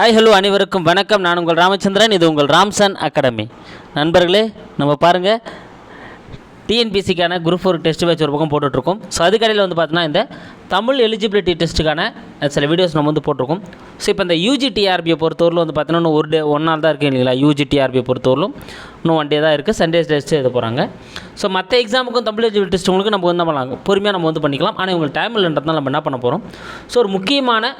Hi hello அனைவருக்கும் வணக்கம். நான் உங்கள் ராமச்சந்திரன். இது உங்கள் ராம்சன் அகாடமி. நண்பர்களே நம்ம பாருங்கள் டிஎன்பிசிக்கான குரூப் ஃபோர் டெஸ்ட் பேட்ச் ஒரு பக்கம் போட்டுட்ருக்கோம். ஸோ அதுக்கடையில் வந்து பார்த்தீங்கன்னா இந்த தமிழ் எலிஜிபிலிட்டி டெஸ்ட்டுக்கான சில வீடியோஸ் நம்ம வந்து போட்டிருக்கோம். ஸோ இப்போ இந்த யூஜிடிஆர்பியை பொறுத்தவரையிலும் வந்து பார்த்தீங்கன்னா இன்னும் ஒரு டே ஒன் நாள் தான் இருக்குது இல்லைங்களா? யூஜிடிஆர்பியை பொறுத்தவரையிலும். இன்னும் ஒன் டே தான் இருக்குது சண்டே டெஸ்ட்டு எழுத போகிறாங்க ஸோ மற்ற எக்ஸாமுக்கும் தமிழ் எலிஜிபிலிட்டி டெஸ்ட் உங்களுக்கு நம்ம வந்து பண்ணலாம் பொறுமையாக நம்ம வந்து பண்ணிக்கலாம். ஆனால் உங்களுக்கு டைம் இல்லைன்றதுனால நம்ம என்ன பண்ண போகிறோம் ஸோ ஒரு முக்கியமான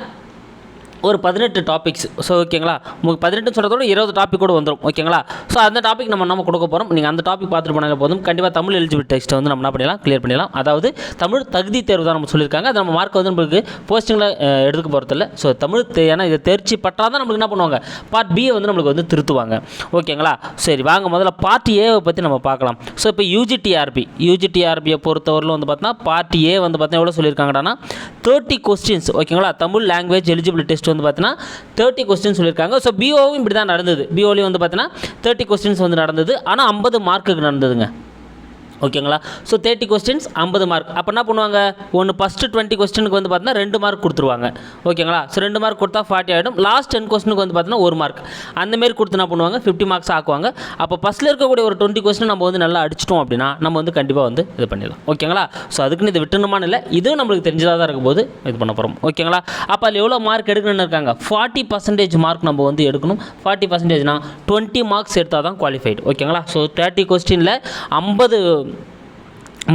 ஒரு பதினெட்டு டாபிக்ஸ் ஸோ ஓகேங்களா? உங்களுக்கு பதினெட்டு சொல்கிறதோட இருபது டாபிக் கூட வந்துடும் ஓகேங்களா? ஸோ அந்த டாபிக் நம்ம நம்ம கொடுக்க போகிறோம் நீங்கள் அந்த டாபிக் பார்த்துட்டு போனாலே போதும். கண்டிப்பாக தமிழ் எலிஜிபிள் டெஸ்ட்டை வந்து நம்ம என்ன பண்ணிடலாம்? கிளியர் பண்ணிடலாம். அதாவது தமிழ் தகுதி தேர்வு தான் நம்ம சொல்லியிருக்காங்க. அது நம்ம மார்க் வந்து நம்மளுக்கு போஸ்டிங்கில் எடுத்துக்க போகிறதில்ல ஸோ தமிழ் ஏன்னா இதை தேர்ச்சி பட்டால் தான் நம்மளுக்கு என்ன பண்ணுவாங்க? பார்ட் பியை வந்து நம்மளுக்கு வந்து திருத்துவாங்க. ஓகேங்களா? சரி வாங்க. முதல்ல பார்ட் ஏவை பற்றி நம்ம பார்க்கலாம். ஸோ இப்போ யூஜிடிஆர்பி யூஜிடிஆர்பியை பொறுத்தவரையிலும் வந்து பார்த்தீங்கன்னா பார்ட் ஏ வந்து பார்த்தீங்கன்னா எவ்வளோ சொல்லியிருக்காங்கன்னா தேர்ட்டி கொஸ்டின்ஸ் ஓகேங்களா? தமிழ் லாங்குவேஜ் எலிஜிபிள் டெஸ்ட் வந்து பார்த்தீங்கன்னா தேர்ட்டி கொஸ்டின் சொல்லியிருக்காங்க. ஸோ பிஓவும் இப்படி தான் நடந்தது. பிஓலையும் வந்து பார்த்தீங்கன்னா தேர்ட்டி கொஸ்டின்ஸ் வந்து நடந்தது. ஆனால் ஐம்பது மார்க்குக்கு நடந்ததுங்க. ஓகேங்களா? ஸோ தேர்ட்டி கொஸ்டின்ஸ் ஐம்பது மார்க் அப்போ என்ன பண்ணுவாங்க? ஒன்று ஃபஸ்ட்டு டுவெண்ட்டி கொஸ்டினுக்கு வந்து பார்த்தீங்கன்னா ரெண்டு மார்க் கொடுத்துருவாங்க. ஓகேங்களா? ஸோ ரெண்டு மார்க் கொடுத்தா ஃபார்ட்டி ஆகிடும் லாஸ்ட் டென் கொஸ்டினுக்கு வந்து பார்த்தீங்கன்னா ஒரு மார்க் அந்தமாரி கொடுத்து என்ன பண்ணுவாங்க? ஃபிஃப்டி மார்க்ஸ் ஆக்குவாங்க. அப்போ ஃபஸ்ட்டில் இருக்கக்கூடிய ஒரு டுவெண்ட்டி கொஸ்டின் நம்ம வந்து நல்லா அடிச்சிட்டோம் அப்படின்னா நம்ம வந்து கண்டிப்பாக வந்து இது பண்ணிடலாம். ஓகேங்களா? ஸோ அதுக்குன்னு இது விட்டணுமான இல்லை இதுவும் நம்மளுக்கு தெரிஞ்சதாக தான் இருக்கும் போது இது பண்ண போகிறோம் ஓகேங்களா? அப்போ அதில் எவ்வளோ மார்க் எடுக்கணும்னு இருக்காங்க? ஃபார்ட்டி பர்சன்டேஜ் மார்க் நம்ம வந்து எடுக்கணும். ஃபார்ட்டி பர்சன்டேஜ்னா டுவெண்ட்டி மார்க்ஸ் எடுத்தால் தான் குவாலிஃபைடு ஓகேங்களா? ஸோ தேர்ட்டி கொஸ்டினில் ஐம்பது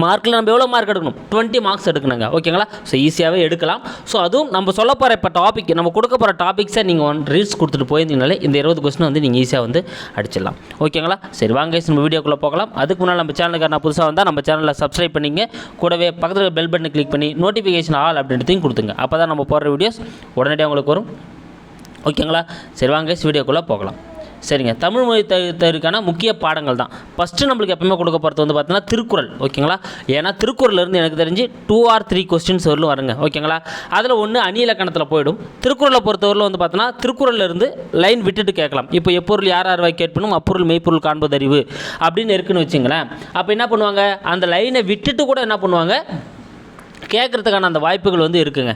மார்க்கில் நம்ம எவ்வளோ மார்க் எடுக்கணும்? டுவெண்ட்டி மார்க்ஸ் எடுக்கணுங்க. ஓகேங்களா ஸோ ஈஸியாகவே எடுக்கலாம். ஸோ அதுவும் நம்ம சொல்ல போகிற இப்போ டாபிக் நம்ம கொடுக்க போகிற டாபிக்ஸை நீங்கள் ஒன் ரீல்ஸ் கொடுத்துட்டு போயிருந்தீங்கனாலே இந்த இருபது கொஸ்டின் வந்து நீங்கள் ஈஸியாக வந்து அடிச்சிடலாம். ஓகேங்களா சரி வாங்க நம்ம வீடியோக்குள்ளே போகலாம். அதுக்கு முன்னால் நம்ம சேனலுக்கு நான் புதுசாக வந்தால் நம்ம சேனலில் சப்ஸ்கிரைப் பண்ணிங்க. கூடவே பக்கத்தில் பெல் பட்டனை கிளிக் பண்ணி நோட்டிஃபிகேஷன் ஆல் அப்படின்றதையும் கொடுத்துங்க. அப்போ தான் நம்ம போடுற வீடியோஸ் உடனடியாக உங்களுக்கு வரும். ஓகேங்களா சரி வாங்க வீடியோக்குள்ளே போகலாம். சரிங்க. தமிழ் மொழி த தருக்கான முக்கிய பாடங்கள் தான். ஃபஸ்ட்டு நம்மளுக்கு எப்பவுமே கொடுக்க போகிறது வந்து பார்த்தீங்கன்னா திருக்குறள். ஓகேங்களா? ஏன்னா திருக்குறள்லேருந்து எனக்கு தெரிஞ்சு டூ ஆர் த்ரீ கொஸ்டின்ஸ் வரலும் வருங்க. ஓகேங்களா? அதில் ஒன்று அணி இலக்கணத்தில் போயிடும். திருக்குறளை பொறுத்தவரையில் வந்து பார்த்தோன்னா திருக்குறள்லேருந்து லைன் விட்டுட்டு கேட்கலாம். இப்போ எப்பொருள் யார் யார் வாய் கேட்பணும் அப்பொருள் மெய்ப்பொருள் காண்பது அறிவு அப்படின்னு இருக்குன்னு வச்சுங்களேன். அப்போ என்ன பண்ணுவாங்க? அந்த லைனை விட்டுட்டு கூட என்ன பண்ணுவாங்க? கேட்குறதுக்கான அந்த வாய்ப்புகள் வந்து இருக்குங்க.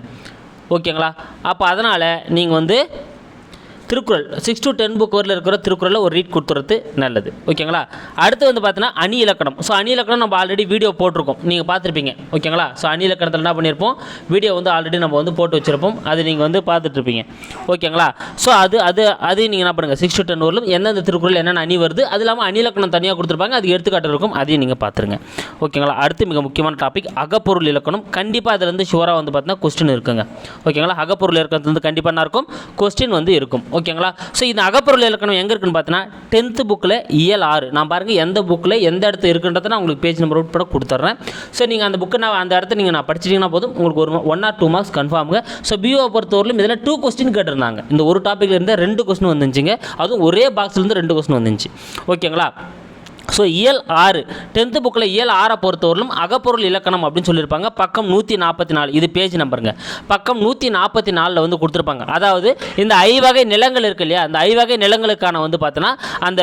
ஓகேங்களா? அப்போ அதனால் நீங்கள் வந்து Thirukkural six to ten book வரல இருக்கிற திருக்குறளில் ஒரு ரீட் கொடுத்துறது நல்லது. ஓகேங்களா? அடுத்து வந்து பார்த்தீங்கன்னா அணி இலக்கணம். ஸோ அணி இலக்கணம் நம்ம ஆல்ரெடி வீடியோ போட்டிருக்கோம். நீங்கள் பார்த்துருப்பீங்க. ஓகேங்களா? ஸோ அணி இலக்கணத்தில் என்ன பண்ணியிருப்போம் வீடியோ வந்து ஆல்ரெடி நம்ம வந்து போட்டு வச்சுருப்போம். அது நீங்கள் வந்து பார்த்துட்ருப்பீங்க. ஓகேங்களா? ஸோ அது அது அது நீங்கள் என்ன பண்ணுங்கள் சிக்ஸ் டு டென் வரலும் எந்தெந்த திருக்குறள் என்னென்ன அணி வருது அது இல்லாமல் அணி இலக்கணம் தனியாக கொடுத்துருப்பாங்க. அது எடுத்துக்காட்டு இருக்கும். அதையும் நீங்கள் பார்த்துருங்க. ஓகேங்களா? அடுத்து மிக முக்கியமான டாபிக் அகப்பொருள் இலக்கணம். கண்டிப்பாக அதில் இருந்து ஷுவராக வந்து பார்த்தீங்கன்னா கொஸ்டின் இருக்குங்க. ஓகேங்களா? அகப்பொருள் இலக்கணத்துலேருந்து கண்டிப்பாக என்ன இருக்கும்? கொஸ்டின் வந்து இருக்கும். ஓகேங்களா? ஸோ இந்த அகப்பொருள் இலக்கணம் எங்கே இருக்குன்னு பார்த்தீங்கன்னா டென்த்து புக்கில் இயல் ஆறு. நான் பாருங்கள் எந்த புக்கில் எந்த இடத்து இருக்குன்றதை நான் உங்களுக்கு பேஜ் நம்பர் உட்பட கொடுத்துட்றேன் ஸோ நீங்கள் அந்த புக்கை நான் அந்த இடத்த நீங்கள் நான் படிச்சிட்டிங்கன்னா போதும் உங்களுக்கு ஒரு ஒன் ஆர் டூ மார்க்ஸ் கன்ஃபார்முங்க ஸோ பிஓ பொறுத்தவரையிலும் இதில் டூ கொஸ்டின் கேட்டிருந்தாங்க. இந்த ஒரு டாப்பிக்லேருந்து ரெண்டு கொஸ்டின் வந்துச்சுங்க. அதுவும் ஒரே பாக்ஸ்லேருந்து ரெண்டு கொஸ்டின் வந்துச்சு. ஓகேங்களா? ஸோ இயல் ஆறு. டென்த்து புக்கில் இயல் ஆறை பொறுத்தவரையிலும் அகப்பொருள் இலக்கணம் அப்படின்னு சொல்லியிருப்பாங்க. பக்கம் நூற்றி நாற்பத்தி நாலு இது பேஜ் நம்பருங்க பக்கம் நூற்றி நாற்பத்தி நாலில் வந்து கொடுத்துருப்பாங்க. அதாவது இந்த ஐவகை நிலங்கள் இருக்கு இல்லையா? அந்த ஐவகை நிலங்களுக்கான வந்து பார்த்தோன்னா அந்த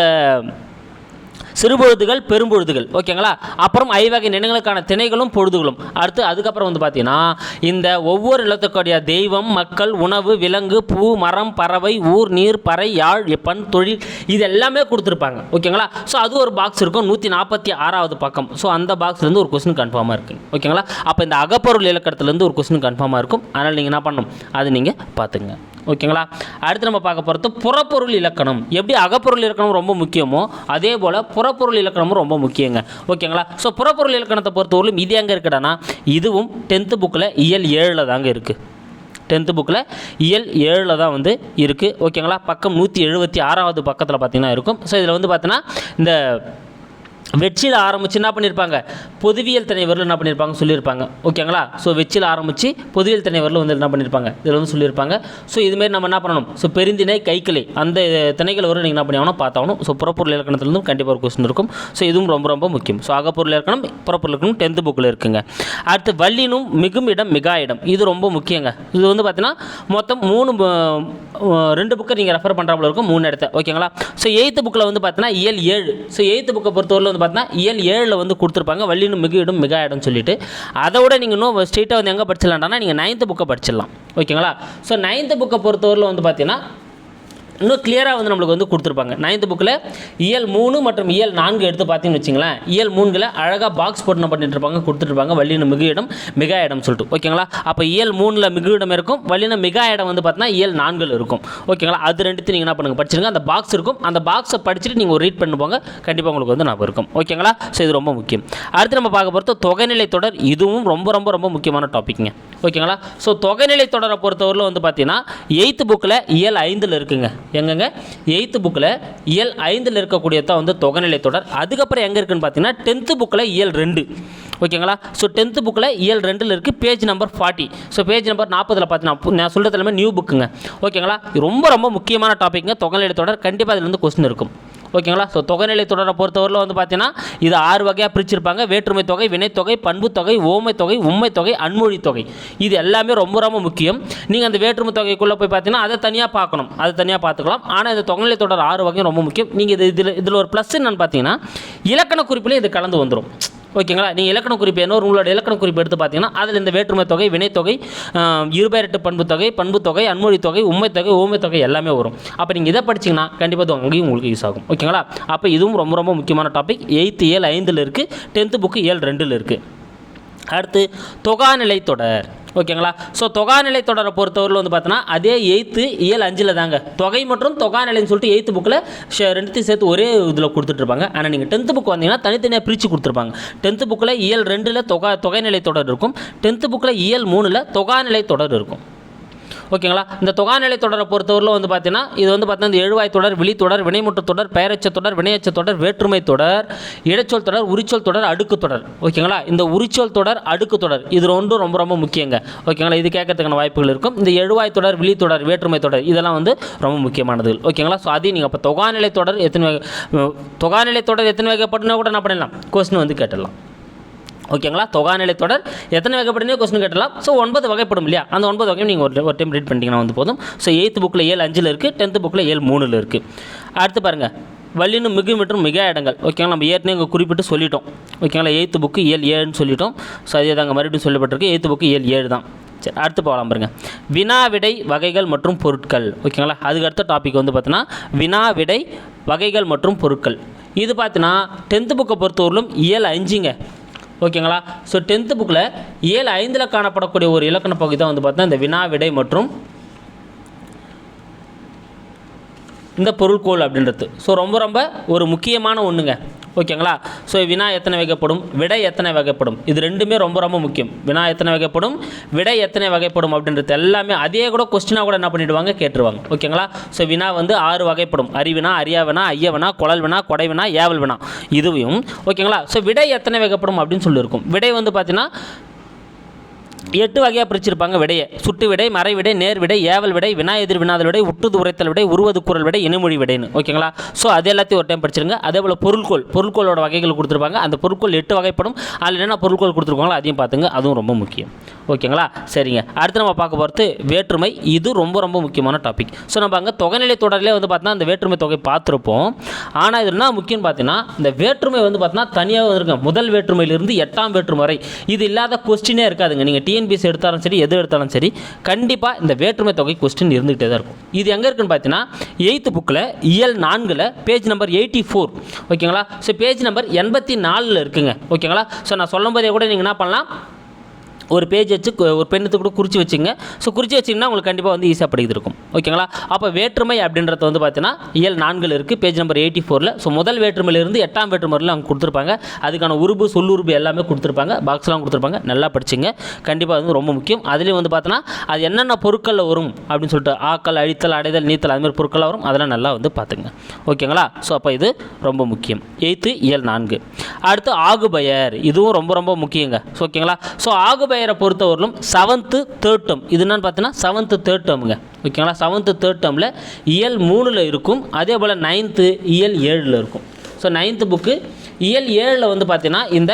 சிறுபொழுதுகள் பெரும்பொழுதுகள். ஓகேங்களா? அப்புறம் ஐவகை நிலங்களுக்கான திணைகளும் பொழுதுகளும். அடுத்து அதுக்கப்புறம் வந்து பார்த்தீங்கன்னா இந்த ஒவ்வொரு நிலத்துக்குடைய தெய்வம் மக்கள் உணவு விலங்கு பூ மரம் பறவை ஊர் நீர் பறை யாழ் பண் தொழில் இது எல்லாமே கொடுத்துருப்பாங்க. ஓகேங்களா? ஸோ அது ஒரு பாக்ஸ் இருக்கும். நூற்றி நாற்பத்தி ஆறாவது பக்கம். ஸோ அந்த பாக்ஸ்லேருந்து ஒரு கொஸ்டின் கன்ஃபார்மாக இருக்குது ஓகேங்களா? அப்போ இந்த அகப்பொருள் இலக்கணத்துலேருந்து ஒரு கொஸ்டின் கன்ஃபார்மாக இருக்கும். அதனால் நீங்கள் என்ன பண்ணணும்? அது நீங்கள் பார்த்துங்க ஓகேங்களா? அடுத்து நம்ம பார்க்க போகிறது புறப்பொருள் இலக்கணம். எப்படி அகப்பொருள் இலக்கணம் ரொம்ப முக்கியமோ அதே போல் புறப்பொருள் இலக்கணமும் ரொம்ப முக்கியங்க. ஓகேங்களா? ஸோ புறப்பொருள் இலக்கணத்தை பொறுத்தவரையிலும் இது எங்கே இருக்குடானா இதுவும் டென்த்து புக்கில் இயல் ஏழில் தாங்க இருக்குது டென்த்து புக்கில் இயல் ஏழில் தான் வந்து இருக்குது ஓகேங்களா? பக்கம் நூற்றி எழுபத்தி ஆறாவது பக்கத்தில் பார்த்திங்கன்னா இருக்கும். ஸோ இதில் வந்து பார்த்தீங்கன்னா இந்த வெற்றியில் ஆரம்பித்து என்ன பண்ணியிருப்பாங்க பொதுவியல் தலைவரில் என்ன பண்ணியிருப்பாங்க சொல்லியிருப்பாங்க. ஓகேங்களா? ஸோ வெற்றியில் ஆரம்பித்து பொதுவியல் தலைவரில் வந்து என்ன பண்ணியிருப்பாங்க இதில் வந்து சொல்லியிருப்பாங்க. ஸோ இதுமாரி நம்ம என்ன பண்ணணும்? ஸோ பெருந்திணை கைக்கிளை அந்த திணைகள் வரும் நீங்கள் என்ன பண்ணியாகணும் பார்த்தாகணும். ஸோ புறப்பொருள் இலக்கணத்துலேருந்து கண்டிப்பாக ஒரு கொஸ்டின் இருக்கும். ஸோ இதுவும் ரொம்ப ரொம்ப முக்கியம். ஸோ அகப்பொருள் இலக்கணம் புறப்பொருள் இலக்கணம் டென்த்து புக்கில் இருக்குங்க. அடுத்து வல்லினும் மிகும் இடம் மிகா இடம். இது ரொம்ப முக்கியங்க. இது வந்து பார்த்தீங்கன்னா மொத்தம் மூணு ரெண்டு புக்கை நீங்கள் ரெஃபர் பண்ணுறாப்புல இருக்கும். மூணு இடத்த. ஓகேங்களா? ஸோ எயித்து புக்கில் வந்து பார்த்தீங்கன்னா இயல் ஏழு. ஸோ எயித்து புக்கை பொறுத்தவரையில் வந்து பார்த்தீங்கன்னா இயல் ஏழில் வந்து கொடுத்துருப்பாங்க. வள்ளினும் மிகு இடம் மிகா இடம் சொல்லிட்டு. அதை விட நீங்கள் இன்னும் ஸ்ட்ரெயிட்டாக வந்து எங்கே படிச்சிடலாம்னா நீங்கள் நைன்த்து புக்கை படிச்சிடலாம். ஓகேங்களா ஸோ நைன்த்து புக்கை பொறுத்தவரையில் வந்து பார்த்தீங்கன்னா இன்னும் கிளியராக வந்து நம்மளுக்கு வந்து கொடுத்துருப்பாங்க. நைன்த் புக்கில் இயல் மூணு மற்றும் இயல் நான்கு எடுத்து பார்த்தீங்கன்னு வச்சுங்களேன். இயல் மூணுல அழகாக பாக்ஸ் போட்டு என்ன பண்ணிட்டு இருப்பாங்க? கொடுத்துட்ருப்பாங்க வள்ளின மிகு இடம் மிகா இடம் சொல்லிட்டு. ஓகேங்களா அப்போ இயல் மூணில் மிகு இடம் இருக்கும். வள்ளின மிகா இடம் வந்து பார்த்தீங்கன்னா இயல் நான்கில் இருக்கும். ஓகேங்களா அது ரெண்டுத்தையும் நீங்கள் என்ன பண்ணுங்கள் படிச்சிருங்க. அந்த பாக்ஸ் இருக்கும். அந்த பாக்ஸை படிச்சுட்டு நீங்கள் ஒரு ரீட் பண்ணி போங்க. கண்டிப்பாக உங்களுக்கு வந்து ஞாபகம் இருக்கும். ஓகேங்களா ஸோ இது ரொம்ப முக்கியம். அடுத்து நம்ம பார்க்க பொறுத்த தொகைநிலை தொடர். இதுவும் ரொம்ப ரொம்ப ரொம்ப முக்கியமான டாப்பிக்ங்க ஓகேங்களா ஸோ தொகைநிலை தொடரை பொறுத்தவரையில் வந்து பார்த்தீங்கன்னா எயித்து புக்கில் இயல் ஐந்தில் இருக்குங்க. எங்கங்க? எயித்து புக்கில் இயல் ஐந்தில் இருக்கக்கூடியதான் வந்து தொகைநிலை தொடர். அதுக்கப்புறம் எங்கே இருக்குன்னு பார்த்தீங்கன்னா டென்த்து புக்கில் இயல் ரெண்டு. ஓகேங்களா? ஸோ டென்த்து புக்கில் இயல் ரெண்டில் இருக்குது page number forty so page number நாற்பதில் பார்த்தீங்கன்னா நான் சொல்கிறது எல்லாமே நியூ புக்குங்க ஓகேங்களா? ரொம்ப ரொம்ப முக்கியமான டாபிக்ங்க தொகைநிலை தொடர். கண்டிப்பாக அதில் வந்து கொஸ்டின் இருக்கும். ஓகேங்களா? ஸோ தொகைநிலை தொடரை பொறுத்தவரையில் வந்து பார்த்தீங்கன்னா இது ஆறு வகையாக பிரிச்சிருப்பாங்க. வேற்றுமை தொகை வினைத்தொகை பண்பு தொகை ஓமை தொகை உண்மை தொகை அன்மொழி தொகை. இது எல்லாமே ரொம்ப ரொம்ப முக்கியம். நீங்கள் அந்த வேற்றுமை தொகைக்குள்ளே போய் பார்த்தீங்கன்னா அதை தனியாக பார்க்கணும். அதை தனியாக பார்த்துக்கலாம். ஆனால் இந்த தொகைநிலை தொடர் ஆறு வகையும் ரொம்ப முக்கியம். நீங்கள் இது இதில் இதில் ஒரு ப்ளஸ் என்னென்னு பார்த்தீங்கன்னா இலக்கண குறிப்பிலே இது கலந்து வந்துடும் ஓகேங்களா? நீங்கள் இலக்கண குறிப்பு என்ன? உங்களோட இலக்கண குறிப்பு எடுத்து பார்த்தீங்கன்னா அதில் இந்த வேற்றுமை தொகை வினைத்தொகை ஆஹ், பண்பு தொகை பண்பு தொகை அன்மொழி தொகை உண்மை தொகை ஊமை தொகை எல்லாமே வரும். அப்போ நீங்கள் இதை படிச்சீங்கன்னா கண்டிப்பாக இது அங்கேயும் உங்களுக்கு யூஸ் ஆகும். ஓகேங்களா? அப்போ இதுவும் ரொம்ப ரொம்ப முக்கியமான டாபிக் எயித்து ஏழு ஐந்தில் இருக்குது டென்த்து புக்கு ஏழு ரெண்டில் இருக்குது அடுத்து தொகாநிலை தொடர். ஓகேங்களா? ஸோ தொகாநிலை தொடரை பொறுத்தவரையில் வந்து பார்த்தோன்னா அதே எயித்து இயல் அஞ்சில் தாங்க. தொகை மற்றும் தொகாநிலைன்னு சொல்லிட்டு எயித்து புக்கில் ரெண்டுத்தையும் சேர்த்து ஒரே இதில் கொடுத்துட்ருப்பாங்க. ஆனால் நீங்கள் டென்த்து புக் வந்தீங்கன்னா தனித்தனியாக பிரித்து கொடுத்துருப்பாங்க. டென்த்து புக்கில் இயல் ரெண்டில் தொகா தொகைநிலை தொடர் இருக்கும். டென்த்து புக்கில் இயல் மூணில் தொகாநிலை தொடர் இருக்கும். ஓகேங்களா? இந்த தொகாநிலை தொடரை பொறுத்தவரையில் வந்து பார்த்தீங்கன்னா இது வந்து பார்த்தீங்கன்னா இந்த எழுவாய் தொடர் விழித்தொடர் வினைமுற்று தொடர் பெயரச்ச தொடர் வினையச்ச தொடர் வேற்றுமை தொடர் இடைச்சொல் தொடர் உரிச்சொல் தொடர் அடுக்கு தொடர். ஓகேங்களா? இந்த உரிச்சொல் தொடர் அடுக்கு தொடர் இது ரெண்டும் ரொம்ப ரொம்ப முக்கியங்க. ஓகேங்களா? இது கேட்கறதுக்கான வாய்ப்புகள் இருக்கும். இந்த எழுவாய் தொடர் விழித்தொடர் வேற்றுமை தொடர் இதெல்லாம் வந்து ரொம்ப முக்கியமானது ஓகேங்களா? ஸோ அதையும் நீங்கள் அப்போ தொகாநிலை தொடர் எத்தனை வகை தொகாநிலை தொடர் எத்தனை வகைப்பட்டுனா கூட என்ன பண்ணிடலாம். கொஸ்டின் வந்து கேட்டுடலாம். ஓகேங்களா? தொகாநிலை தொடர். எத்தனை வகைப்படுமே கொஸ்டின் கேட்டலாம். ஸோ ஒன்பது வகைப்படும் இல்லையா? அந்த ஒன்பது வகையும் நீங்கள் ஒரு ஒரு டைம் ரீட் பண்ணிட்டீங்கன்னா வந்து போதும். ஸோ எயித்து புக்கில் ஏழு அஞ்சில் இருக்குது டென்த்து புக்கில் ஏழு மூணில் இருக்குது அடுத்து பாருங்கள் வள்ளினு மிகு மற்றும் மிக இடங்கள். ஓகேங்களா? நம்ம ஏற்கனவே இங்கே குறிப்பிட்டு சொல்லிட்டோம். ஓகேங்களா? எயித்து புக்கு ஏழு ஏழுன்னு சொல்லிட்டோம். ஸோ அதே தாங்க மறுபடியும் சொல்லப்பட்டிருக்கு. எயித்து புக்கு ஏழு ஏழு தான். சரி அடுத்து போகலாம் பாருங்கள் வினா விடை வகைகள் மற்றும் பொருட்கள். ஓகேங்களா? அதுக்கு அடுத்த டாபிக் வந்து பார்த்தீங்கன்னா வினா விடை வகைகள் மற்றும் பொருட்கள். இது பார்த்தீங்கன்னா டென்த்து புக்கை பொறுத்தவரையிலும் ஏழு அஞ்சுங்க. ஓகேங்களா? ஸோ டென்த்து புக்கில் ஏழு ஐந்தில் காணப்படக்கூடிய ஒரு இலக்கண பகுதி தான் வந்து பார்த்தா இந்த வினா விடை மற்றும் இந்த பொருட்கோள் அப்படின்றது. ஸோ ரொம்ப ரொம்ப ஒரு முக்கியமான ஒன்றுங்க ஓகேங்களா? ஸோ வினா எத்தனை வகைப்படும்? விடை எத்தனை வகைப்படும்? இது ரெண்டுமே ரொம்ப ரொம்ப முக்கியம். வினா எத்தனை வகைப்படும்? விடை எத்தனை வகைப்படும் அப்படின்றது எல்லாமே அதே கூட கொஸ்டினாக கூட என்ன பண்ணிடுவாங்க? கேட்டுருவாங்க. ஓகேங்களா? ஸோ வினா வந்து ஆறு வகைப்படும். அறிவினா அறியாவினா ஐயவினா குழல் வினா கொடைவினா ஏவல் வினா. இதுவும் ஓகேங்களா? ஸோ விடை எத்தனை வகைப்படும் அப்படின்னு சொல்லியிருக்கும். விடை வந்து பார்த்தீங்கன்னா எட்டு வகையாக பிரிச்சிருப்பாங்க. விடையை. சுட்டு விடை மறை விடை நேர் விடை ஏவல் விடை வினா எதிர் வினாதல் விடை உட்டுது உரைத்தல் விடை உருவது குரல் விடை இனமொழி விடைன்னு. ஓகேங்களா? ஸோ அது எல்லாத்தையும் ஒரு டைம் படிச்சிருங்க. அதே போல் பொருட்கோள் பொருட்கோளோட வகைகள் கொடுத்துருப்பாங்க. அந்த பொருட்கோள் எட்டு வகைப்படும். அதில் என்னென்ன பொருட்கோள் கொடுத்துருக்காங்களோ அதையும் பார்த்துங்க. அதுவும் ரொம்ப முக்கியம். ஓகேங்களா? சரிங்க. அடுத்து நம்ம பார்க்க போகிறது வேற்றுமை. இது ரொம்ப ரொம்ப முக்கியமான டாபிக் ஸோ நம்ம அங்கே தொகைநிலை தொடரிலே வந்து பார்த்தீங்கன்னா அந்த வேற்றுமை தொகை பார்த்துருப்போம். ஆனால் இது என்ன முக்கியம்னு பார்த்தீங்கன்னா இந்த வேற்றுமை வந்து பார்த்தீங்கன்னா தனியாக வந்துருங்க. முதல் வேற்றுமையிலிருந்து எட்டாம் வேற்றுமை வரை. இது இல்லாத கொஸ்டினே இருக்காதுங்க. நீங்கள் டிஎன் டிஎன்பிஎஸ் எடுத்தாலும் சரி எது எடுத்தாலும் சரி கண்டிப்பாக இந்த வேற்றுமை தொகை கொஸ்டின் இருந்துகிட்டே தான் இருக்கும். இது எங்கே இருக்குன்னு பார்த்தீங்கன்னா எயித்து புக்கில் இயல் நான்கில் பேஜ் நம்பர் எயிட்டி ஃபோர் ஓகேங்களா ஸோ பேஜ் நம்பர் எண்பத்தி நாலில் இருக்குங்க. ஓகேங்களா ஸோ நான் சொல்லும் போதே கூட நீங்கள் என்ன பண்ணலாம்? ஒரு பேஜ் வச்சு ஒரு பெண்ணுக்கு கூட குறித்து வச்சுங்க. ஸோ குறித்து வச்சிங்கன்னா உங்களுக்கு கண்டிப்பாக வந்து ஈஸியாக படிக்கிறது இருக்கும். ஓகேங்களா அப்போ வேற்றுமை அப்படின்றது வந்து பார்த்தீங்கன்னா இயல் நான்கில் இருக்குது பேஜ் நம்பர் எயிட்டி ஃபோரில் ஸோ முதல் வேற்றுமையிலிருந்து எட்டாம் வேற்றுமையில் அவங்க கொடுத்துருப்பாங்க. அதுக்கான உருபு சொல்லுருபு எல்லாமே கொடுத்துருப்பாங்க. பாக்ஸ்லாம் கொடுத்துருப்பாங்க. நல்லா படிச்சுங்க. கண்டிப்பாக அது வந்து ரொம்ப முக்கியம். அதுலேயும் வந்து பார்த்தோன்னா அது என்னென்ன பொருட்களில் வரும் அப்படின்னு சொல்லிட்டு ஆக்கல் அழித்தல் அடைதல் நீத்தல் அதுமாதிரி பொருட்களாக வரும். அதெல்லாம் நல்லா வந்து பார்த்துங்க ஓகேங்களா ஸோ அப்போ இது ரொம்ப முக்கியம். எயித்து இயல் நான்கு. அடுத்து ஆகுபயர். இதுவும் ரொம்ப ரொம்ப முக்கியங்க. ஸோ ஓகேங்களா ஸோ ஆகுபயர் பொறுத்தவரையிலும் செவன்த்து தேர்ட் டேர்ம் இது என்னன்னு பார்த்தீங்கன்னா செவன்த்து தேர்ட் டேர்முங்க ஓகேங்களா செவன்த்து தேர்ட் டேர்மில் இயல் மூணில் இருக்கும். அதே போல் நைன்த்து இயல் ஏழில் இருக்கும். ஸோ நைன்த்து புக்கு இயல் ஏழில் வந்து பார்த்தீங்கன்னா இந்த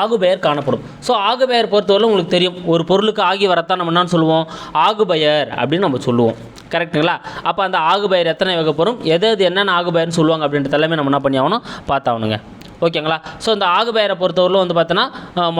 ஆகுபெயர் காணப்படும். ஸோ ஆகுபெயர் பொறுத்தவரை உங்களுக்கு தெரியும். ஒரு பொருளுக்கு ஆகி வரத்தான் நம்ம என்னன்னு சொல்லுவோம்? ஆகுபெயர் அப்படின்னு நம்ம சொல்லுவோம். கரெக்ட்டுங்களா அப்போ அந்த ஆகுபெயர் எத்தனை வகைப்படும்? எது எது என்னென்ன ஆகுபெயர்னு சொல்லுவாங்க அப்படின்ற எல்லாமே நம்ம என்ன பண்ணி ஆகணும் பார்த்தாகணுங்க. ஓகேங்களா? ஸோ இந்த ஆகுபெயரை பொறுத்தவரையிலும் வந்து பார்த்தோன்னா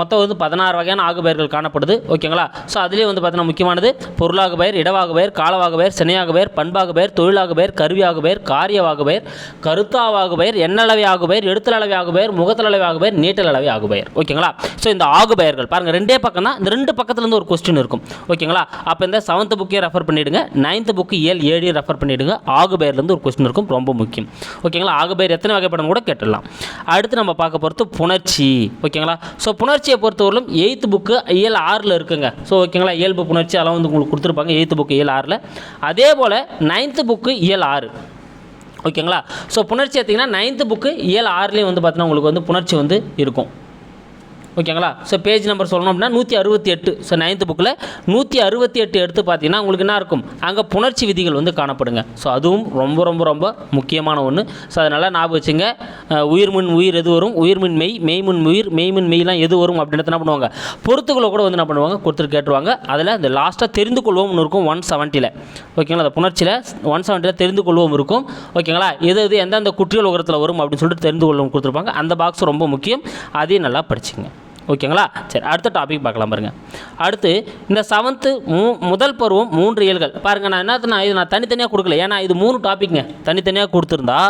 மொத்தம் வந்து பதினாறு வகையான ஆகுபெயர்கள் காணப்படுது. ஓகேங்களா? ஸோ அதுலேயே வந்து பார்த்தோன்னா முக்கியமானது பொருளாகுபயர் பெயர் இடவாகு பெயர் காலவாகு பெயர் சினையாகு பெயர் பண்பாகு பெயர் தொழிலாகு பெயர் கருவியாகு பெயர் காரியவாகு பெயர் கருத்தாவாகு பெயர் எண்ணளவை ஆகு பெயர் எழுத்தளவை ஆகு பெயர் முகத்தளவை ஆகு பெயர் நீட்டளவை ஆகு பெயர் ஓகேங்களா? ஸோ இந்த ஆகு பெயர்கள் பாருங்கள் ரெண்டே பக்கம் தான் இந்த ரெண்டு பக்கத்துலேருந்து ஒரு கொஸ்டின் இருக்கும். ஓகேங்களா? அப்போ இந்த செவன்த் புக்கையும் ரெஃபர் பண்ணிவிடுங்க நைன்த் புக்கு ஏழு ஏழையும் ரெஃபர் பண்ணிவிடுங்க ஆகு பெயர்லேருந்து ஒரு கொஸ்டின் இருக்கும் ரொம்ப முக்கியம். ஓகேங்களா? ஆகு பெயர் எத்தனை வகைப்படம் கூட கேட்டுடலாம். அடுத்து அடுத்து நம்ம பார்க்க போகிறது புணர்ச்சி. ஓகேங்களா? ஸோ புணர்ச்சியை பொறுத்தவரையிலும் எயித்து புக்கு இயல் ஆறில் இருக்குங்க. ஸோ ஓகேங்களா? இயல்பு புணர்ச்சி அதெல்லாம் வந்து உங்களுக்கு கொடுத்துருப்பாங்க. எயித்து புக்கு இயல் ஆறில். அதே போல் நைன்த்து புக்கு இயல் ஆறு. ஓகேங்களா? ஸோ புணர்ச்சி எடுத்திங்கன்னா நைன்த்து புக்கு இயல் ஆறுலேயும் வந்து பார்த்தீங்கன்னா உங்களுக்கு வந்து புணர்ச்சி வந்து இருக்கும். ஓகேங்களா? ஸோ பேஜ் நம்பர் சொல்லணும் அப்படின்னா நூற்றி அறுபத்தி எட்டு. ஸோ நைன்த்து புக்கில் நூற்றி அறுபத்தி எட்டு எடுத்து பார்த்தீங்கன்னா உங்களுக்கு என்ன இருக்கும்? அங்கே புணர்ச்சி விதிகள் வந்து காணப்படுங்க. ஸோ அதுவும் ரொம்ப ரொம்ப ரொம்ப முக்கியமான ஒன்று ஸோ அதனால் ஞாபகம் வச்சுங்க உயிர்மின் உயிர் எது வரும்? உயிர்மின் மெய் மெய்மின் உயிர் மெய்மின் மெய்லாம் எது வரும் அப்படின்றது என்ன பண்ணுவாங்க? பொறுத்துக்களை கூட வந்து என்ன பண்ணுவாங்க? கொடுத்துட்டு கேட்டுருவாங்க. அதில் இந்த லாஸ்ட்டாக தெரிந்து கொள்வோம்னு இருக்கும் ஒன் செவன்ட்டியில் ஓகேங்களா? அந்த புணர்ச்சியில் ஒன் செவன்ட்டியில் தெரிந்து கொள்வோம் இருக்கும். ஓகேங்களா? எது எது எந்தெந்த குற்றியல் உகரத்தில் வரும் அப்படின்னு சொல்லிட்டு தெரிந்து கொள்ளவும் கொடுத்துருப்பாங்க. அந்த பாக்ஸ் ரொம்ப முக்கியம். அதையும் நல்லா படிச்சுங்க. ஓகேங்களா? சரி அடுத்த டாபிக் பார்க்கலாம் பாருங்க. அடுத்து இந்த செவன்த்து மூ முதல் பருவம் மூன்று இயல்கள் பாருங்கள் நான் என்ன நான் இது நான் தனித்தனியாக கொடுக்கல. ஏன்னா இது மூணு டாபிக்ங்க தனித்தனியாக கொடுத்துருந்தா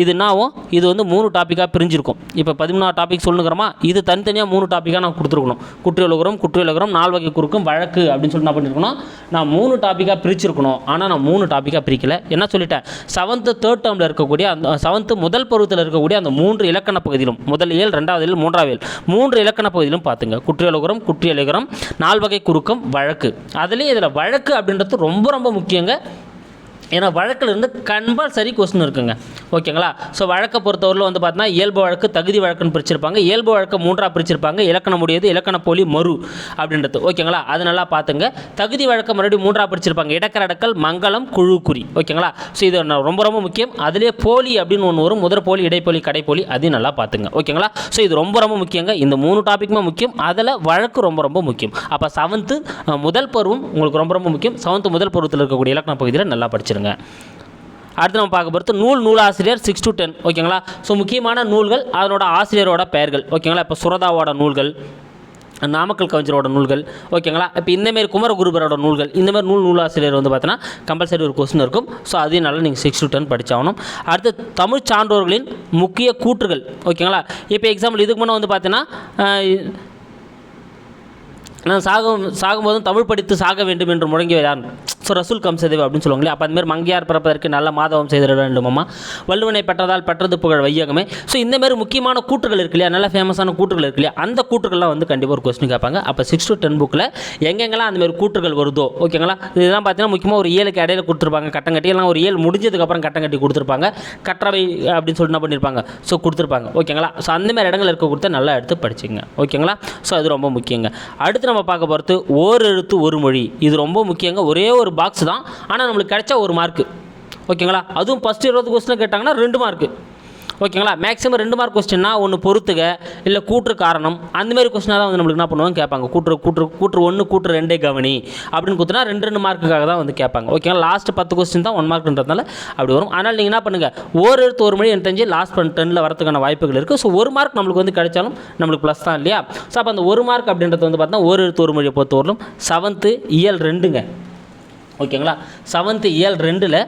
இது என்னாகும் இது வந்து மூணு டாப்பிக்காக பிரிஞ்சிருக்கும். இப்போ பதிமூணாவது டாபிக் சொல்லுங்கிறோமா? இது தனித்தனியாக மூணு டாப்பிக்காக நான் கொடுத்துருக்கணும். குற்றியலுகரம் குற்றியலுகரம் நால் வகை குறுக்கும் வழக்கு அப்படின்னு சொல்லி நான் பண்ணியிருக்கணும் நான் மூணு டாப்பிக்காக பிரிச்சிருக்கணும். ஆனால் நான் மூணு டாப்பிக்காக பிரிக்கல. என்ன சொல்லிட்டேன்? செவன்த்து தேர்ட் டேர்மில் இருக்கக்கூடிய அந்த செவன்த்து முதல் பருவத்தில் இருக்கக்கூடிய அந்த மூன்று இலக்கண பகுதியிலும் முதல் இயல் ரெண்டாவது ஏழு மூன்றாவது ஏழு மூன்று இலக்கண பகுதியிலும் பார்த்துங்க. குற்றியலுகரம் குற்றியலுகரம் நால் வகை குறுக்கம் வழக்கு. அதுலேயும் இதில் வழக்கு அப்படின்றது ரொம்ப ரொம்ப முக்கியங்க. ஏன்னா வழக்கில் இருந்து கம்பல்சரி கொஸ்டின் இருக்குங்க. ஓகேங்களா? ஸோ வழக்கை பொறுத்தவரையில் வந்து பார்த்தீங்கன்னா இயல்பு வழக்கு தகுதி வழக்குன்னு பிரிச்சிருப்பாங்க. இயல்பு வழக்கை மூன்றாக பிரிச்சிருப்பாங்க. இலக்கணம் உடையது இலக்கண போலி மறு அப்படின்றது. ஓகேங்களா? அது நல்லா பார்த்துங்க தகுதி வழக்கை மறுபடியும் மூன்றாக பிரிச்சிருப்பாங்க. இடக்கரடக்கல் மங்களம் குழு குறி ஓகேங்களா? ஸோ இது ரொம்ப ரொம்ப முக்கியம். அதிலே போலி அப்படின்னு ஒன்று வரும். முதற் போலி இடைப்போலி கடைப்போலி அதையும் நல்லா பார்த்துங்க ஓகேங்களா? ஸோ இது ரொம்ப ரொம்ப முக்கியங்க. இந்த மூணு டாபிக்குமே முக்கியம். அதில் வழக்கு ரொம்ப ரொம்ப முக்கியம். அப்போ செவன்த்து முதல் பருவம் உங்களுக்கு ரொம்ப ரொம்ப முக்கியம். செவன்த்து முதல் பருவத்தில் இருக்கக்கூடிய இலக்கண பகுதியில் நல்லா வச்சுருங்க அடுத்து நம்ம பார்க்க போகிறது நூல் நூலாசிரியர் சிக்ஸ் டு டென் ஓகேங்களா ஸோ முக்கியமான நூல்கள் அதனோட ஆசிரியரோட பெயர்கள் ஓகேங்களா இப்போ சுரதாவோட நூல்கள் நாமக்கல் கவிஞரோட நூல்கள் ஓகேங்களா இப்போ இந்தமாரி குமரகுருபரோட நூல்கள் இந்தமாரி நூல் நூலாசிரியர் வந்து பார்த்தீங்கன்னா கம்பல்சரி ஒரு கொஸ்டின் இருக்கும். ஸோ அதையும் நல்லா நீங்கள் சிக்ஸ் டு டென் படித்தாகணும் அடுத்து தமிழ் சான்றோர்களின் முக்கிய கூற்றுகள் ஓகேங்களா இப்போ எக்ஸாம்பிள் இதுக்கு முன்னே வந்து பார்த்தீங்கன்னா நான் சாகும் சாகும்போதும் தமிழ் படித்து சாக வேண்டும் என்று முழங்கியவர் யார்? ஸோ ரசூல் கம்சதேவ் அப்படின்னு சொல்லுவாங்களே அப்போ அந்தமாரி மங்கையார் பிறப்பதற்கு நல்ல மாதவம் செய்திட வேண்டுமாமா வள்ளுவனை பெற்றதால் பெற்றது புகழ் வையகமே. ஸோ இந்தமாரி முக்கியமான கூற்றுகள் இருக்கு இல்லையா? நல்ல ஃபேமஸான கூற்றுகள் இருக்கு இல்லையா? அந்த கூற்றுகள்லாம் வந்து கண்டிப்பாக ஒரு கொஸ்டின் கேட்பாங்க. அப்போ சிக்ஸ் டு டென் புக்கில் எங்கெங்கெல்லாம் அந்தமாரி கூற்றுகள் வருதோ ஓகேங்களா இதெல்லாம் பார்த்தீங்கன்னா முக்கியமாக ஒரு ஏழுக்கு இடையில கொடுத்துருப்பாங்க. கட்டம் கட்டி எல்லாம் ஒரு ஏழு முடிஞ்சதுக்கப்புறம் கட்டம் கட்டி கொடுத்துருப்பாங்க. கற்றவை அப்படின்னு சொல்லிட்டு என்ன பண்ணியிருப்பாங்க ஸோ கொடுத்துருப்பாங்க. ஓகேங்களா ஸோ அந்தமாரி இடங்கள் இருக்க கொடுத்து நல்லா எடுத்து படிச்சுங்க. ஓகேங்களா ஸோ அது ரொம்ப முக்கியங்க. அடுத்து நம்ம பார்க்க போகிறது ஓர் எழுத்து ஒரு மொழி. இது ரொம்ப முக்கியங்க. ஒரே ஒரு பாக்ஸ் தான். ஆனால் நம்மளுக்கு கிடைச்சா ஒரு மார்க்கு ஓகேங்களா? அதுவும் ஃபஸ்ட்டு இருபது கொஸ்டின் கேட்டாங்கன்னா ரெண்டு மார்க்கு ஓகேங்களா? மேக்ஸிமம் ரெண்டு மார்க் கொஸ்டின்னா ஒன்று பொறுத்துக இல்லை கூற்று காரணம். அந்தமாரி கொஸ்டினாக தான் வந்து நம்மளுக்கு என்ன பண்ணுவாங்க கேட்பாங்க. கூற்று கூற்று கூற்று ஒன்று கூற்று ரெண்டே கவனி. அப்படின்னு கொடுத்தனா ரெண்டு ரெண்டு மார்க்குக்காக தான் வந்து கேட்பாங்க. ஓகேங்களா? லாஸ்ட் பத்து கொஸ்டின் தான் ஒன் மார்க்ன்றதுனால அப்படி வரும். அதனால் நீங்கள் என்ன பண்ணுங்கள் ஒரு எழுத்து ஒரு மணி எனக்கு தெரிஞ்சு லாஸ்ட் பண்ண டென்னில் வரதுக்கான வாய்ப்புகள் இருக்குது ஸோ ஒரு மார்க் நம்மளுக்கு வந்து கிடைச்சாலும் நம்மளுக்கு ப்ளஸ் தான் இல்லையா? ஸோ அப்போ அந்த ஒரு மார்க் அப்படின்றது வந்து பார்த்தீங்கன்னா ஒரு எழுத்து ஒரு மொழியை பொறுத்தவரையிலும் செவன்த்து இயல் ரெண்டுங்க. ஓகேங்களா? செவன்த்து இயல் ரெண்டில்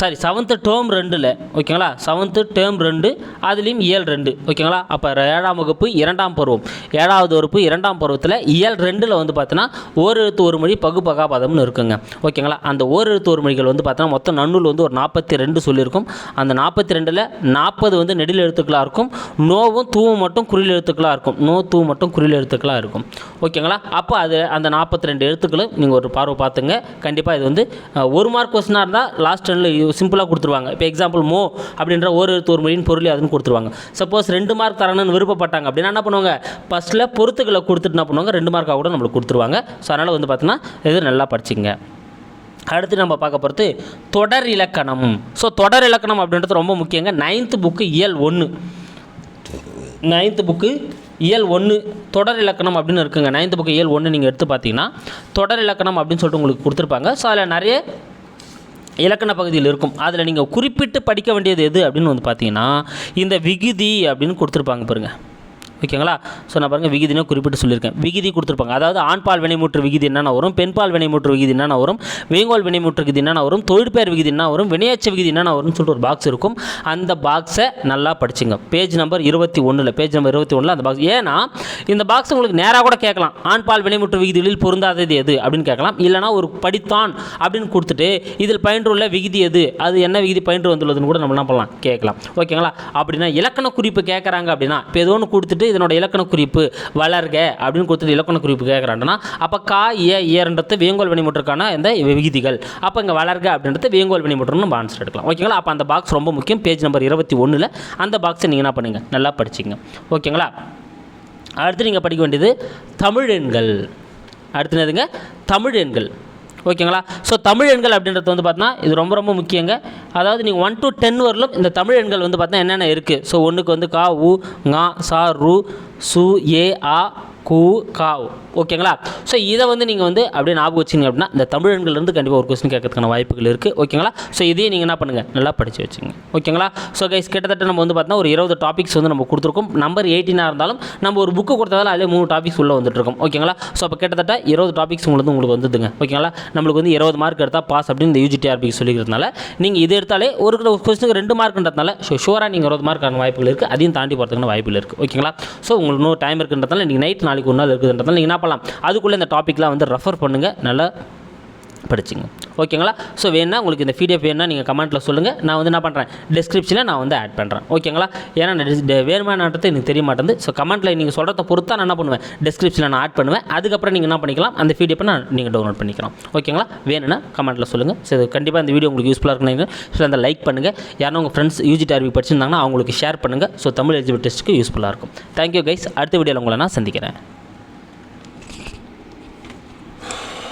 சாரி செவன்த்து டேர்ம் ரெண்டில் ஓகேங்களா? செவன்த்து டேர்ம் ரெண்டு அதுலேயும் இயல் ரெண்டு ஓகேங்களா? அப்போ ஏழாம் வகுப்பு இரண்டாம் பருவம். ஏழாவது வகுப்பு இரண்டாம் பருவத்தில் இயல் ரெண்டில் வந்து பார்த்தீங்கன்னா ஒரு எழுத்து ஒரு மொழி பகுப்பகா பதம்னு இருக்குங்க ஓகேங்களா? அந்த ஓர் எழுத்து ஒரு மொழிகள் வந்து பார்த்தீங்கன்னா மொத்தம் நன்னூல் வந்து ஒரு நாற்பத்தி ரெண்டு சொல்லியிருக்கும். அந்த நாற்பத்தி ரெண்டில் நாற்பது வந்து நெடில் எழுத்துக்களாக இருக்கும் நோவும் தூவும் மட்டும் குறில் எழுத்துக்களாக இருக்கும் நோ தூ மட்டும் குறில் எழுத்துக்களாக இருக்கும் ஓகேங்களா? அப்போ அது அந்த நாற்பத்தி ரெண்டு எழுத்துக்களும் நீங்கள் ஒரு பார்வை பார்த்துங்க கண்டிப்பாக இது வந்து ஒரு மார்க் கொஸ்டினாக இருந்தால் லாஸ்ட் டெனில் சிம்பிளாக கொடுத்துருவாங்க. இப்போ எக்ஸாம்பிள் மோ அப்படின்ற ஒரு எழுத்து ஒரு மொழியின் பொருள் அதுன்னு கொடுத்துருவாங்க. சப்போஸ் ரெண்டு மார்க் தரணும்னு விருப்பப்பட்டாங்க அப்படின்னா என்ன பண்ணுவாங்க? ஃபஸ்ட்டில் பொறுத்துக்களை கொடுத்துட்டு என்ன பண்ணுவாங்க? ரெண்டு மார்க்காக கூட நம்மளுக்கு கொடுத்துருவாங்க. ஸோ அதனால் வந்து பார்த்தீங்கன்னா இது நல்லா படிச்சிங்க அடுத்து நம்ம பார்க்க போகிறது தொடர் இலக்கணம். ஸோ தொடர் இலக்கணம் அப்படின்றது ரொம்ப முக்கியங்க. நைன்த்து புக்கு இயல் ஒன்று நைன்த்து புக்கு இயல் ஒன்று தொடர் இலக்கணம் அப்படின்னு இருக்குங்க. நைன்த்து புக்கு இயல் ஒன்று நீங்கள் எடுத்து பார்த்தீங்கன்னா தொடர் இலக்கணம் அப்படின்னு சொல்லிட்டு உங்களுக்கு கொடுத்துருப்பாங்க. ஸோ அதில் நிறைய இலக்கண பகுதியில் இருக்கும். அதில் நீங்கள் குறிப்பிட்டு படிக்க வேண்டியது எது அப்படின்னு வந்து பார்த்தீங்கன்னா இந்த விகுதி அப்படின்னு கொடுத்துருப்பாங்க பாருங்கள் ஓகேங்களா? ஸோ நான் பாருங்கள் விகுதினே குறிப்பிட்டு சொல்லியிருக்கேன். விகுதி கொடுத்துருப்பாங்க. அதாவது ஆண்பால் வினைமூற்று விகிதி என்னென்ன வரும்? பெண்பால் வினைமூற்று விகுதி என்னென்ன வரும்? வேங்கோல் வினைமூற்று விகிதி என்னென்ன வரும்? தொழிற்பெயர் விகிதி என்ன வரும்? வினையச்ச விகிதி என்னென்ன வரும்னு சொல்லிட்டு ஒரு பாக்ஸ் இருக்கும். அந்த பாக்ஸை நல்லா படிச்சுங்க. பேஜ் நம்பர் இருபத்தி ஒன்றில் பேஜ் நம்பர் இருபத்தி ஒன்றில் அந்த பாக்ஸ் ஏன்னா இந்த பாக்ஸ் உங்களுக்கு நேராக கூட கேட்கலாம். ஆண்பால் வினைமுற்று விகிதிகளில் பொருந்தாதது எது அப்படின்னு கேட்கலாம். இல்லைனா ஒரு படித்தான் அப்படின்னு கொடுத்துட்டு இதில் பயின்றுள்ள விகுதி எது? அது என்ன விகிதி பயின்று வந்துள்ளதுன்னு கூட நம்ம என்ன பண்ணலாம்? கேட்கலாம். ஓகேங்களா? அப்படின்னா இலக்கண குறிப்பு கேட்குறாங்க அப்படின்னா இப்போ ஏதோ ஒன்று கொடுத்துட்டு இதனோட இலக்கண குறிப்பு வளர்க அப்படின்னு கொடுத்துட்டு இலக்கண குறிப்பு கேட்குறாங்கன்னா அப்போ கா ஏ ஏன்றது வேங்கோல் வினைமுற்றுக்கான இந்த விகுதிகள். அப்போ இங்கே வளர்க அப்படின்றது வேங்கோல் வினைமுற்றுன்னு நம்ம ஆன்சர் எடுக்கலாம். ஓகேங்களா அப்போ அந்த பாக்ஸ் ரொம்ப முக்கியம். பேஜ் நம்பர் இருபத்தி ஒன்றில் அந்த பாக்ஸை நீங்கள் என்ன பண்ணுங்கள் நல்லா படிச்சிங்க ஓகேங்களா அடுத்து நீங்கள் படிக்க வேண்டியது தமிழ் எண்கள். அடுத்து என்னதுங்க? தமிழ் எண்கள். ஓகேங்களா? ஸோ தமிழ் எண்கள் அப்படின்றது வந்து பார்த்தீங்கன்னா இது ரொம்ப ரொம்ப முக்கியங்க. அதாவது நீங்கள் ஒன் டு டென் வரலும் இந்த தமிழ் எண்கள் வந்து பார்த்தீங்கன்னா என்னென்ன இருக்குது ஸோ ஒன்றுக்கு வந்து கா உ ngா சா ரு சு ஏ ஆ கூ காவ் ஓகேங்களா? ஸோ இதை வந்து நீங்கள் வந்து அப்படியே ஞாபகம் வச்சிங்க அப்படின்னா இந்த தமிழன்கள்லேருந்து கண்டிப்பாக ஒரு கொஸ்டின் கேட்கறதுக்கான வாய்ப்புகள் இருக்குது ஓகேங்களா? ஸோ இதையும் நீங்கள் என்ன பண்ணுங்கள் நல்லா படித்து வச்சுங்க. ஓகேங்களா? ஸோ கைஸ் கிட்டத்தட்ட நம்ம வந்து பார்த்தோன்னா ஒரு இருபது டாபிக்ஸ் வந்து நம்ம கொடுத்துருக்கோம். நம்பர் எயிட்டீனாக இருந்தாலும் நம்ம ஒரு புக்கு கொடுத்ததால் அதிலே மூணு டாபிக்ஸ் உள்ளே வந்துட்டுருக்கோம். ஓகேங்களா? ஸோ அப்போ கிட்டத்தட்ட இருபது டாபிக்ஸ் உங்களுக்கு உங்களுக்கு வந்துதுங்க. ஓகேங்களா? நம்மளுக்கு வந்து இருபது மார்க் எடுத்தால் பாஸ் அப்படின்னு இந்த யூஜிடிஆர்பிக்கு சொல்லிக்கிறதுனால நீங்கள் இது எடுத்தாலே ஒரு கொஸ்டினுக்கு ரெண்டு மார்க்ன்றதுனால ஸோ ஷூராக நீங்கள் இருபது மார்க்கான வாய்ப்புகள் இருக்குது அதையும் தாண்டி போகிறதுக்கான வாய்ப்புகள் இருக்குது ஓகேங்களா? ஸோ உங்களுக்கு இன்னும் டைம் இருக்குன்றதுனால நீங்கள் நைட் நாளைக்கு ஒரு நாள் இருக்குதுன்றதால நீங்கள் என்ன பண்ணலாம்? அதுக்குள்ளே இந்த டாப்பிக்லாம் வந்து ரெஃபர் பண்ணுங்கள் நல்லா படிச்சுங்க. ஓகேங்களா? ஸோ வேணா உங்களுக்கு இந்த பிடிஎஃப் வேணும்னா நீங்கள் கமெண்ட்டில் சொல்லுங்கள் நான் வந்து என்ன பண்ணுறேன் டிஸ்கிரிப்ஷனில் நான் வந்து ஆட் பண்ணுறேன் ஓகேங்களா? ஏன்னா நான் வேணுமானது எனக்கு தெரிய மாட்டேங்குது ஸோ கமெண்ட்டில் நீங்கள் சொல்கிறத பொறுத்து நான் என்ன பண்ணுவேன்? டிஸ்கிரிப்ஷனில் நான் ஆட் பண்ணுவேன். அதுக்கப்புறம் நீங்கள் என்ன பண்ணிக்கலாம்? அந்த பிடிஎஃப் நான் நீங்கள் டவுன்லோட் பண்ணிக்கலாம். ஓகேங்களா? வேணும்னா கமெண்ட்டில் சொல்லுங்கள் ஸோ கண்டிப்பாக இந்த வீடியோ உங்களுக்கு யூஸ்ஃபுல்லாக இருக்குன்னு ஸோ அந்த லைக் பண்ணுங்கள் யாரும் உங்கள் ஃப்ரெண்ட்ஸ் யூஜி டார்பி படிச்சிருந்தாங்கன்னா அவங்களுக்கு ஷேர் பண்ணுங்கள் ஸோ தமிழ் எலிஜிபிள் டெஸ்ட்டுக்கு யூஸ்ஃபுல்லாக இருக்கும். தேங்க்யூ கைஸ் அடுத்த வீடியோவில் உங்களை நான் சந்திக்கிறேன்.